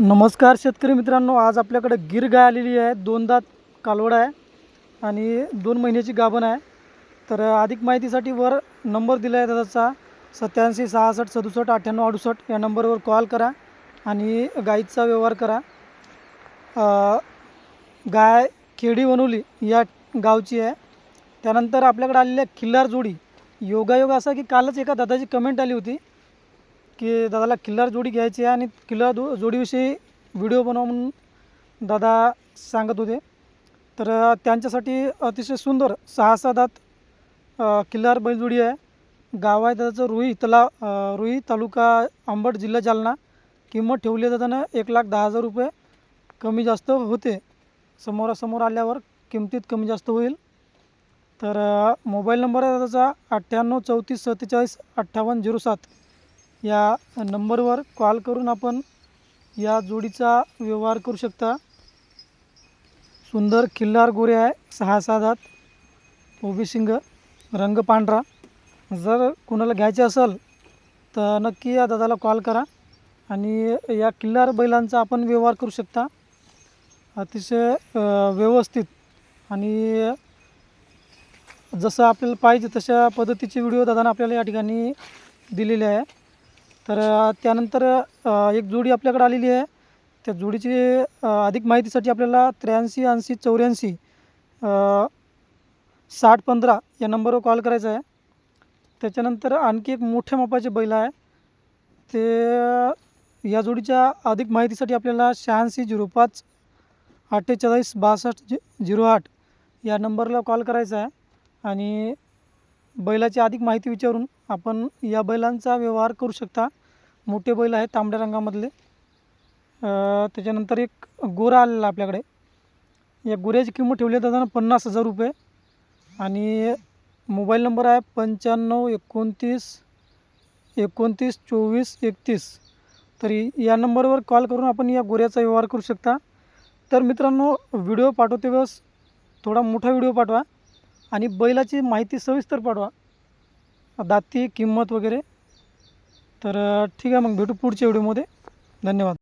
नमस्कार शेतकरी मित्रांनो आज आपल्याकडे गिर गाय आलेली आहे दोन दात कालवड आहे आणि दोन महिन्याची गाभण आहे. तर अधिक माहितीसाठी वर नंबर दिला आहे त्याचा सत्याऐंशी सहासष्ट सदुसष्ट अठ्ठ्याण्णव अडुसष्ट या नंबरवर कॉल करा आणि गाईचा व्यवहार करा. गाय खेडी वनवली या गावची आहे. त्यानंतर आपल्याकडे आलेली आहे खिल्लार जोडी. योगायोग असा की कालच एका दादाची कमेंट आली होती की दादाला किल्लार जोडी घ्यायची आहे आणि किल्लार दो जोडीविषयी व्हिडिओ बनवा म्हणून दादा सांगत होते. तर त्यांच्यासाठी अतिशय सुंदर सहा सहा दात किल्लार बैलजोडी आहे. गाव आहे त्याचं रुई तला रुई तालुका अंबड जिल्हा जालना. किंमत ठेवली जाताना एक लाख दहा हजार रुपये. कमी जास्त होते. समोरासमोर आल्यावर किमतीत कमी जास्त होईल. तर मोबाईल नंबर आहे त्याचा अठ्ठ्याण्णव चौतीस सत्तेचाळीस अठ्ठावन्न झिरो सात. या नंबरवर कॉल करून आपण या जोडीचा व्यवहार करू शकता. सुंदर किल्लार गोरे आहे सहा सहा दात उभी रंग पांढरा. जर कोणाला घ्यायचे असेल तर नक्की या दादाला कॉल करा आणि या किल्लार बैलांचा आपण व्यवहार करू शकता. अतिशय व्यवस्थित आणि जसं आपल्याला पाहिजे तशा पद्धतीचे व्हिडिओ दादानं आपल्याला या ठिकाणी दिलेले आहे. तर त्यानंतर एक जोडी आपल्याकडे आलेली आहे. त्या जोडीची अधिक माहितीसाठी आपल्याला त्र्याऐंशी ऐंशी चौऱ्याऐंशी साठ पंधरा या नंबरवर कॉल करायचा आहे. त्याच्यानंतर आणखी एक मोठ्या मापाचे बैल आहे. ते या जोडीच्या अधिक माहितीसाठी आपल्याला शहाऐंशी झिरो पाच अठ्ठेचाळीस बासष्ट झि झिरो आठ या नंबरला कॉल करायचा आहे. आणि बैलाची अधिक माहिती विचारून आपण या बैलांचा व्यवहार करू शकता. मोठे बैल आहेत तांबड्या रंगामधले. त्याच्यानंतर एक गोरा आलेला आपल्याकडे. या गोऱ्याची किंमत ठेवली आहे दादा पन्नास हजार रुपये. आणि मोबाईल नंबर आहे पंच्याण्णव एकोणतीस एकोणतीस चोवीस एकतीस. तरी या नंबरवर कॉल करून आपण या गोऱ्याचा व्यवहार करू शकता. तर मित्रांनो व्हिडिओ पाठवते वेळेस थोडा मोठा व्हिडिओ पाठवा. आणि बैलाची माहिती सविस्तर पाठवा. दाती किंमत वगैरे. तर ठीक आहे मग भेटू पुढच्या व्हिडिओमध्ये. धन्यवाद.